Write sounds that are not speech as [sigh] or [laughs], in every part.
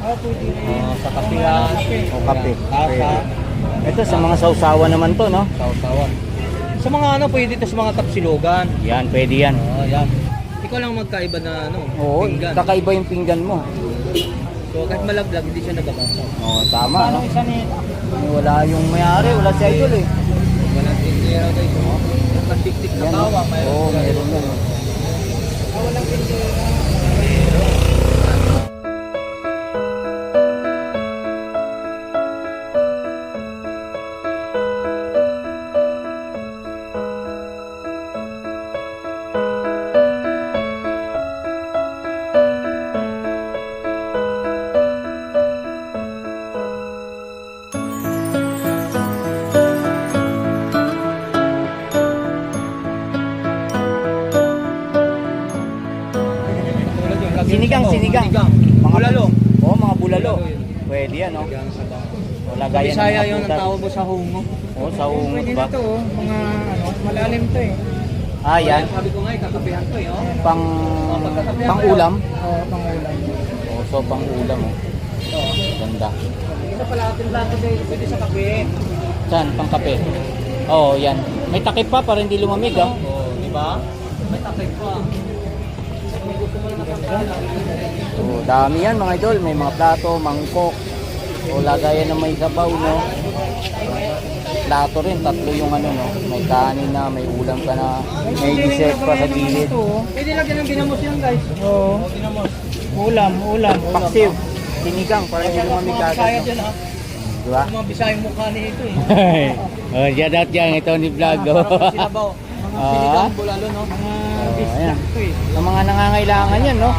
Oh, pwede rin. Oh, sa kapihan. O kape. Tasa. Pwede. Ito sa mga sausawa naman to, no? Sausawan. Sa mga ano, pwede ito sa mga tapsilogan. Yan, pwede yan. Oh, yan. Ikaw lang magkaiba na ano, Oo, pinggan. kakaiba yung pinggan mo. So kahit malaglag, hindi siya nababasa. Oo, tama, Paano no? isa nito? Wala yung mayari, wala si Idol eh. Walang tindera guys. Oh. Nakadiktik na Yan, tawa. Oo, meron yan. oh. Walang tindera. Sinigang, sinigang. Mga bulalo. Oo, mga bulalo. Pwede yan, no? O, Sa lagayan ng Bisaya yun ang tawag mo sa hungo. Oo, sa ungot Pwede ba? na to, oh. mga ano, malalim to eh. Ah, yan. Sabi ko nga, eh, kakapihan ko eh. Oh. Pang, pang ulam. Oh, pangulam. Oo, so pang ulam, oh. Oh. Ganda. Ito pala ating plato din, pwede sa kape. Saan? Pang kape? Oo, yan. May takip pa para hindi lumamig, ah. Oh, di ba? May takip pa. Kung gusto mo lang nakakala. So, dami yan mga idol. May mga plato, mangkok. O lagayan na may sabaw, no? Plato rin, tatlo yung ano, no? May kanin na, may ulam ka na, may dessert pa sa gilid. Oh. Pwede lagyan ng binamos yan guys. Oo. Oh, binamos. Ulam, ulam. Paksiw, sinigang, para hindi lumamig Mga Bisaya agad. dyan ha. Di ba? Mga Bisaya mukha ni ito eh. oh, shout out yan, ito ni Vlog. Pag sinabaw. Mga Ah. sinigang bulalo no. Mga Oh, bisdak ayan. to eh. Sa mga nangangailangan yan, no?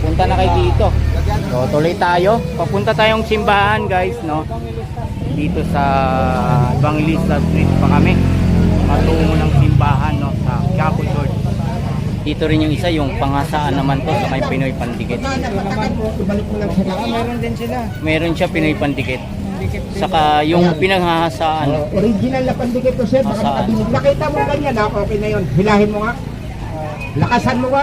Punta na kayo dito. So, tuloy tayo. Papunta tayong simbahan, guys, no? Dito sa Evangelista Street pa kami. Matungo ng simbahan, no? Sa Quiapo Church. Dito rin yung isa, yung pangasaan naman to sa may Pinoy Pandikit. Ah, meron din sila. Meron siya Pinoy Pandikit. Saka yung pinaghahasaan. Oh, original na pandikit to sir, baka. Nakita mo ganyan ha, okay na yun. Hilahin mo nga. Lakasan mo nga.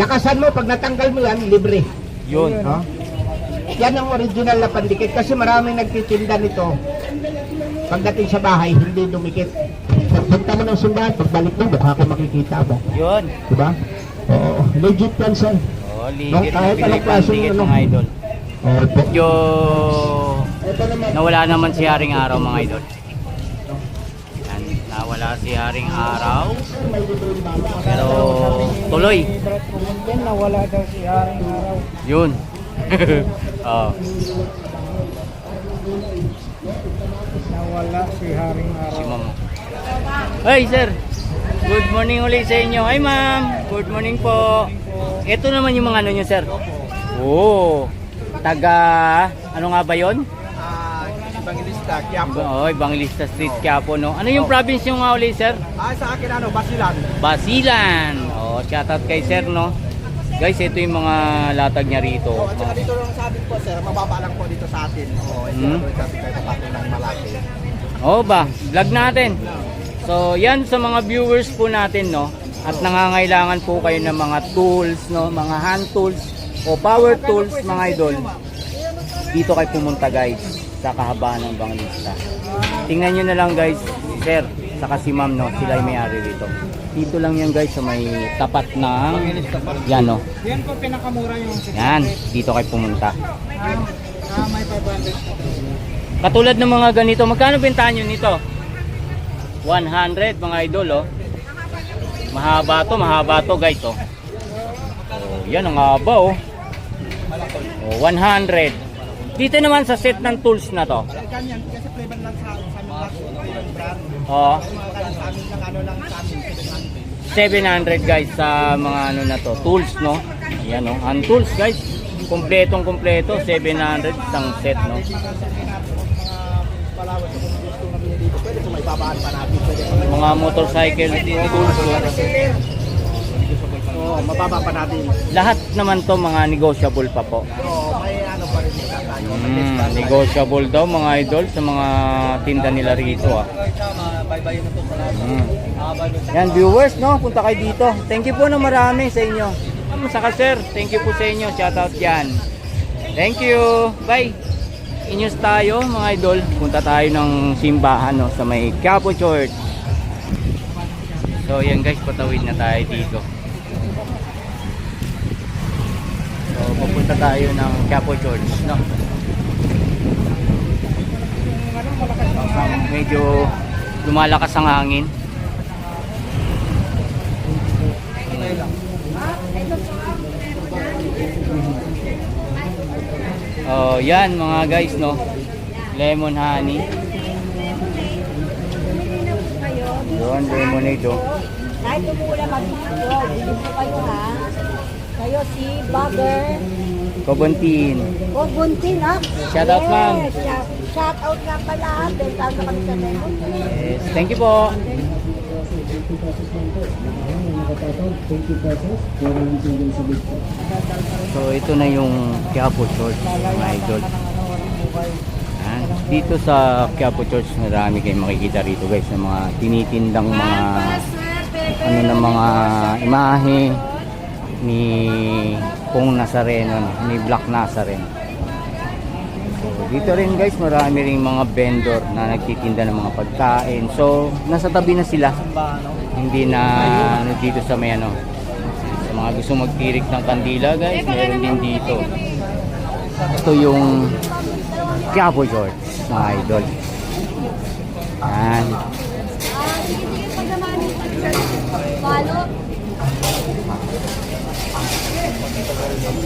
Lakasan mo, pag natanggal mo yan, libre. Yun. Ha? Yan ang original na pandikit kasi maraming nagtitinda nito. Pagdating sa bahay, hindi dumikit. Pagpunta mo ng simbahan, pagbalik mo, mukha ko makikita mo. Yun. Diba? Oo, legit yan sir. Oh, ligit Kahit ng Pinoy anong klaseng Pandikit, ano. idol. Oo po. Medyo Ito naman. nawala naman si Haring Araw, mga idol. Yan, nawala si Haring Araw. Pero tuloy. Nawala [laughs] daw si Haring Araw. Yun. oh. Nawala si Haring Araw. Hey, sir. Good morning ulit sa inyo. Hi, ma'am. Good morning po. Ito naman yung mga ano nyo, sir. Oo. Taga, ano nga ba yon? Evangelista, Quiapo. Oh, Evangelista Street, Quiapo, no? Ano yung province yung nga ulit, sir? Ah, sa akin ano, Basilan. Basilan. Oh, shoutout kay sir, no? Guys, ito yung mga latag niya rito. Oh, at saka dito lang sabi po sir, mababa lang po dito sa atin. Oo, ito Hmm? hmm? sabi kayo kapatid ng malaki. Oh ba, vlog natin. So, yan sa mga viewers po natin, no? At nangangailangan po kayo ng mga tools, no? Mga hand tools o power tools, mga idol. Dito kayo pumunta, guys, sa kahabaan ng Banglista. Tingnan nyo na lang, guys, si sir, saka si ma'am, no? Sila yung may-ari rito. Dito lang yan, guys, sa may tapat ng... Yan, no? Yan po pinakamura yung 600. Yan, dito kayo pumunta. Ah, ah, may 500 po. Katulad ng mga ganito, magkano bentahan nyo nito? 100 mga idol oh. Mahaba to, mahaba to guys oh. Oh, yan ang haba oh. Oh, 100. Dito naman sa set ng tools na to. Ganyan, kasi flavor lang sa sa amin lang, brand. Oh, Mga sa amin lang, ano lang sa amin, 700 guys sa mga ano na to, tools no. Yan oh, hand tools guys. Kompletong kompleto, 700 isang set no. Mga motorcycle tools no. Oo, mababa pa natin. Lahat naman to mga negotiable pa po. Oo, pa rin tayo. Mm, negotiable daw mga idol sa mga tinda nila rito ah. Mm. Yan viewers no, punta kayo dito. Thank you po na marami sa inyo. Saka sir, thank you po sa inyo. Shout out yan. Thank you. Bye. Inyos tayo mga idol. Punta tayo ng simbahan no, sa may Quiapo Church. So yan guys, patawid na tayo dito. Pupunta tayo ng Quiapo Church. No? Medyo lumalakas ang hangin. Oh, yan mga guys, no. Lemon honey. Yun, lemonade, oh. Kahit umuulan mag-video, bilhin po kayo ha. Kayo si Bugger Kobontin. o Buntin ha. Shout out, ma'am. Yes, shout, shout out nga pala ha. Bentahan na kami sa. Yes, thank you po. So ito na yung Quiapo Church, mga idol. Yan. Dito sa Quiapo Church, marami kayong makikita rito guys, ng mga tinitindang mga ano ng mga imahe ni Pong Nazareno, no? ni Black Nazarene. So, dito rin guys, marami rin mga vendor na nagtitinda ng mga pagkain. So, nasa tabi na sila. Hindi na ano, dito sa may ano. Sa mga gusto magtirik ng kandila guys, meron din dito. Ito yung Quiapo George, mga idol. Yan. Ah, sige, sige, pag naman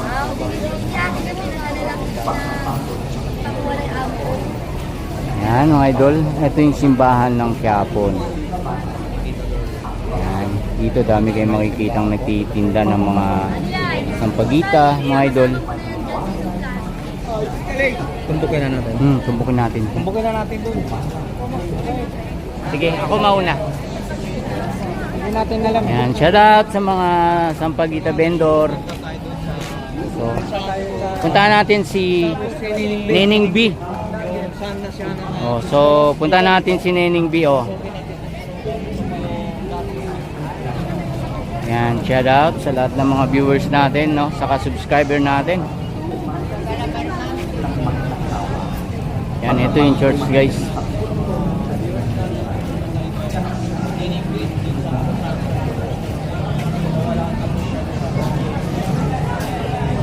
Palo. Ah, sige, sige, ano lang na pagwalay ako. Yan mga idol, ito yung simbahan ng Quiapo. Yan, dito dami kayong makikitang nagtitinda ng mga sampagita, mga idol. Tumbukin na natin. Hmm, tumbukin natin. Tumbukin na natin doon. Sige, ako mauna. Hindi natin alam. Yan, shout out sa mga sampagita vendor. So, puntahan natin si Nening B. Oh, so puntahan natin si Nening B oh. Yan, shout out sa lahat ng mga viewers natin, no, saka subscriber natin. Yan, ito yung church, guys.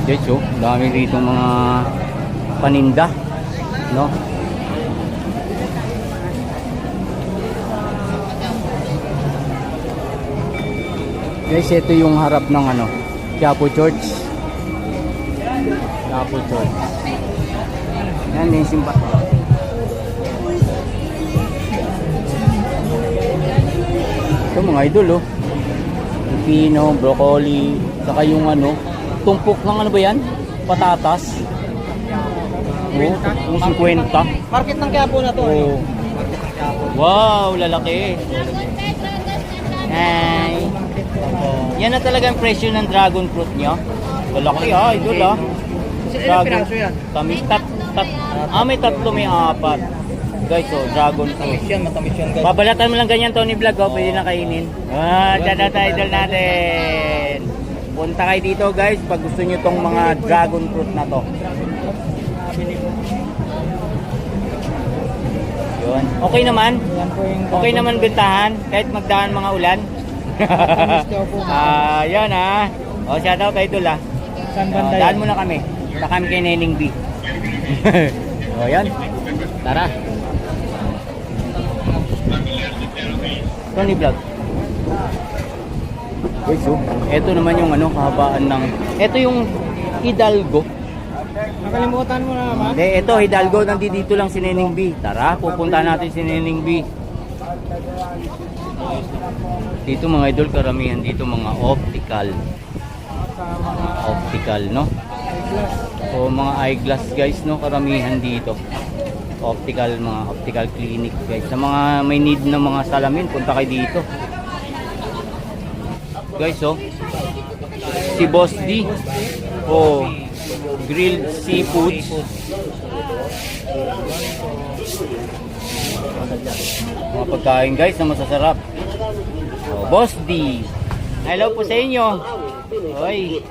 Guys, oh, dami rito mga paninda, no? Guys, ito yung harap ng ano, Quiapo Church. Quiapo Church. Yan yung simba. Ito mga idol oh. Pipino, broccoli, saka yung ano, tumpok ng ano ba yan? Patatas. Oh, yung 50. Market ng Quiapo na to. Oh. Wow, lalaki. Hi. Yan na talagang presyo ng dragon fruit nyo. Lalaki ah, idol ah. Ilang piraso yan? Kami tat, tat, ah, may tatlo, may apat. Guys, oh, dragon fruit. yan, matamis yan guys. Babalatan mo lang ganyan, Tony Vlog, oh, pwede na kainin. Ah, dyan na tayo, idol natin. Punta kayo dito, guys, pag gusto nyo tong mga dragon fruit na to. Yun. Okay naman. Okay naman bentahan kahit magdaan mga ulan. [laughs] Ah, yan ah. O, shout out kay Idol ah. Saan daan muna kami. Sa kami kay Nening B. [laughs] o, yan. Tara. Tony Vlog. Guys, oh. Ito naman yung ano, kahabaan ng... Ito yung Hidalgo. Nakalimutan mo na naman. Hindi, ito, Hidalgo, nandito dito lang si Nening B. Tara, pupunta natin si Nening B. Dito mga idol, karamihan dito mga optical. Optical, no? O mga eyeglass guys, no? Karamihan dito. Optical, mga optical clinic guys. Sa mga may need ng mga salamin, punta kayo dito. Guys, oh. Si Boss D. Oh, grilled seafoods. Mga pagkain guys na masasarap. Oh, Boss D. Hello po sa inyo. Hoy.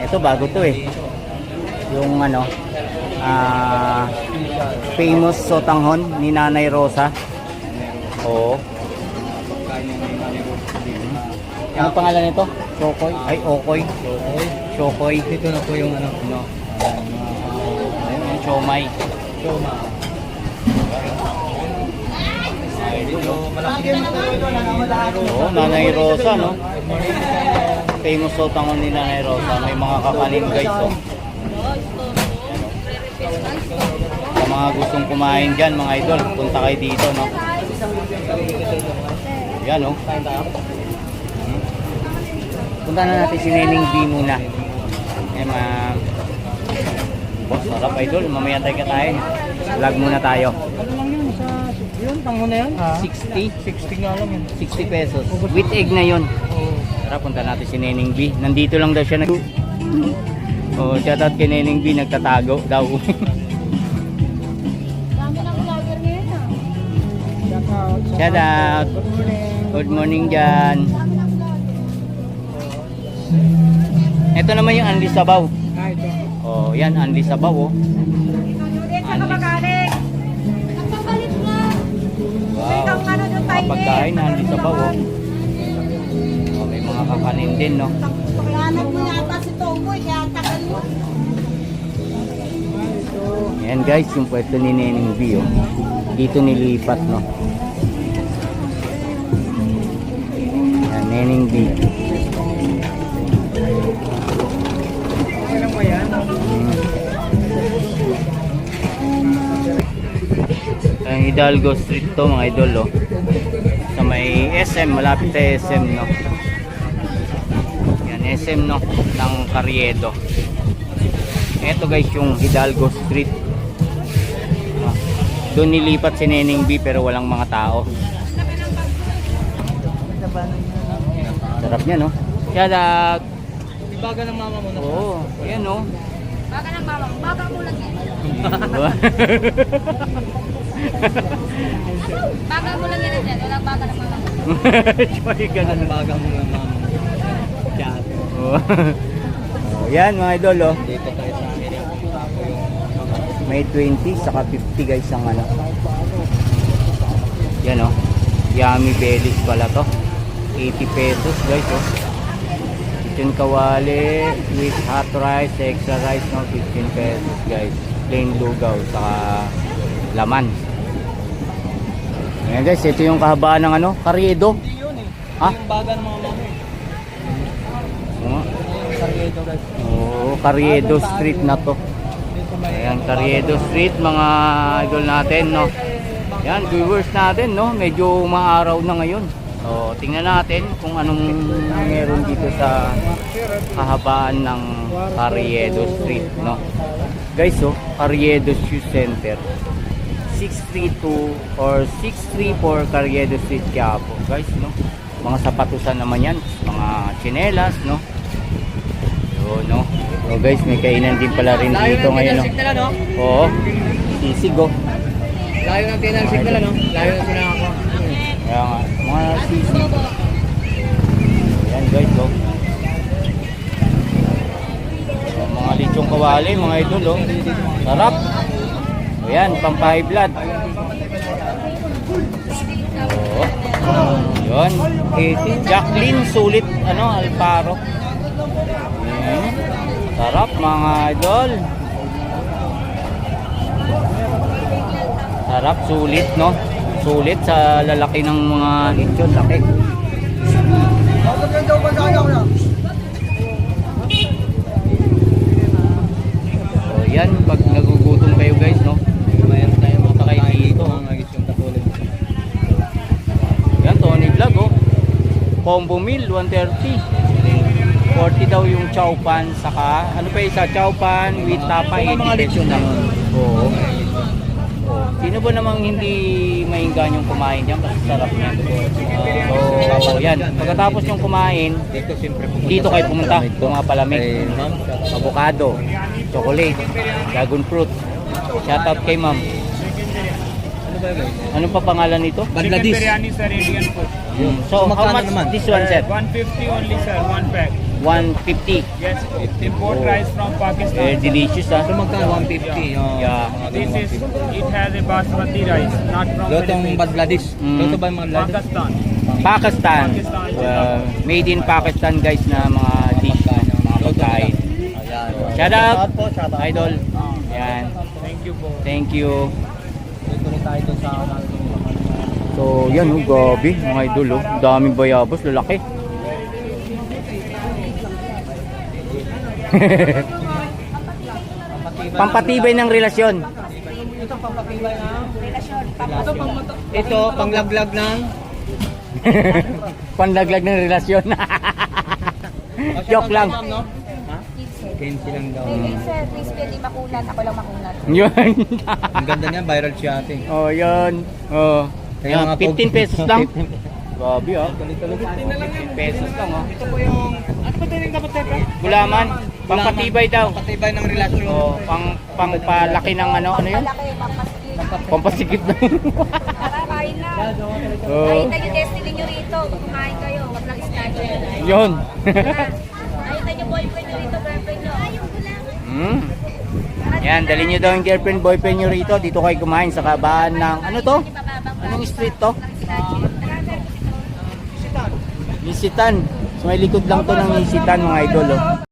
Ito bago to eh. Yung ano, ah, famous sotanghon ni Nanay Rosa. Oo. Ano pangalan nito? Chokoy? Ay, Okoy. Chokoy. Chokoy. Dito na po yung ano. No. Ayun, yung chomay. Choma. Oo, Nanay Rosa, no? Famous sotanghon ni Nanay Rosa. May mga kakanin guys, oh. Sa mga gustong kumain dyan, mga idol, punta kayo dito, no? Yan, oh. Punta na natin si Neneng B muna. Eh, ma... Boss, sarap idol. Mamaya tayo katayin. Vlog muna tayo. Ano lang yun sa yun, tango na yan. 60? 60 nga lang yun. 60 pesos. With egg na yun. Oo. Tara, punta natin si Neneng B. Nandito lang daw siya nag... [laughs] Oh, shoutout kay Neneng B, nagtatago daw. [laughs] Dami ng vlogger ngayon ah. Shout out. Good morning. Good morning dyan. Vlogger. Ito naman yung Anli Sabaw. Ah, ito. Oh, yan, Anli Sabaw, oh. Na. Wow. Tayo Pagkain, Anli Sabaw, oh. oh. May mga kakanin din, no? Paglanan mo yata si Tomboy, kaya tagal mo. Yan guys, yung pwesto ni Neneng B, oh. Dito nilipat, no? Yan, Neneng B. Ang Hidalgo Street to mga idol oh. Sa may SM, malapit sa SM no. Yan SM no ng Carriedo. Ito guys yung Hidalgo Street. No. Doon nilipat si Neneng B pero walang mga tao. Sarap niya no. Shout out. Ibaga ng mama mo na. Oo, yan no. Baka ng mama, baka mo lang yan. [laughs] [laughs] Baka mo lang yan dyan, walang baka ng mama mo. Choy, ganun. Ibaga mo ng mama mo. Chat. Oh. oh, yan mga idol oh. Dito tayo sa yung May 20 saka 50 guys ang ano. Yan oh. Yummy bellies pala to. 80 pesos guys oh. Chicken kawali with hot rice, extra rice no 15 pesos guys. Plain lugaw saka laman. Ayan guys, ito yung kahabaan ng ano, karyedo. Hindi yun eh. Ha? Yung baga ng mama mo. Oo, Yung sargento guys. Oo, Carriedo Street na to. Ayan, Carriedo Street, mga idol natin, no? Yan, viewers natin, no? Medyo maaraw na ngayon. So, tingnan natin kung anong meron dito sa kahabaan ng Carriedo Street, no? Guys, oh, Carriedo Shoe Center. 632 or 634 Carriedo Street, Quiapo. Guys, no? Mga sapatusan naman yan. Mga chinelas, no? Yun, no? So guys, may kainan din pala rin dito ng ngayon, no? Oo. Sisig, oh. Layo ng pinal signal, no? Layo ng pinal ako. Kaya nga, mga sisig. Ayan guys, oh. So, mga lichong kawali, mga idol, oh. Sarap. Ayan, pampahay blood. Oo. Yun. 80. Jacqueline, sulit, ano, Alparo. Ayan. Sarap, mga idol. Sarap, sulit, no? Sulit sa lalaki ng mga lechon, laki. So, yan, pag nagugutom kayo guys, no? Mayroon tayong mga kayo dito. Mga guys yung katulad. Yan, Tony Vlog, oh. Combo meal, 130. 40 daw yung chow pan, saka, ano pa isa, chow pan with tapa, Ito 80 nga mga pesos na. Oo. Sino ba namang hindi mainggan yung kumain dyan kasi sarap niya. So, yan. Pagkatapos yung kumain, Dito siyempre pumunta dito kayo pumunta, pumapalamig. Avocado, chocolate, dragon fruit. Shoutout kay ma'am. Ano? Ano pa pangalan nito? Bangladesh. biryani sir, Indian food. So, how Magkano much naman? this one, sir? 150 only sir, one pack. 150. Yes, it import Oh. rice from Eh, Pakistan. delicious ah. Ito magkano? 150. Oh, Yeah. mga This ganun, is, it has a basmati rice, not from 150. Lotong Philippines. Bangladesh. Mm. Loto ba yung Bangladesh? Pakistan. Pakistan. Pakistan. Uh, made in Pakistan guys na mga dish, mga pagkain. Ayan. Shout out, po, shout out. idol. Yan. Thank you po. Thank you. Dito rin tayo doon sa So, yan oh, gabi, mga idol oh. Daming bayabas, lalaki. Pampatibay ng relasyon. Relasyon, pampasok. Ito, panglaglag ng [laughs] Panlaglag ng relasyon. Joke lang. 15 lang daw. Hey, sir, please pwede makunan. Ako lang makunan. [laughs] Yun. Ang ganda niya, viral siya ate. oh, yun. Oh. Kaya Yan, mga 15 pesos lang. [laughs] 15 Grabe ah. 15 pesos lang oh. Ito po yung, ano ba din dapat teka? Gulaman, pampatibay daw. Patibay ng relasyon. Oh, pang pangpalaki ng ano, ano yun? Malaki, pampasikip. Pampasikip na. Tara, kain na. oh. Kain na yung destiny nyo rito. Kumain kayo. Huwag lang schedule. Yun. Tara. Nakita nyo boyfriend nyo rito, ko Hmm. Yan, dali nyo daw yung girlfriend, boyfriend nyo rito. Dito kayo kumain sa kabaan ng, ano to? Anong street to? Isitan. So may likod lang to ng Isitan mga idol. Oh.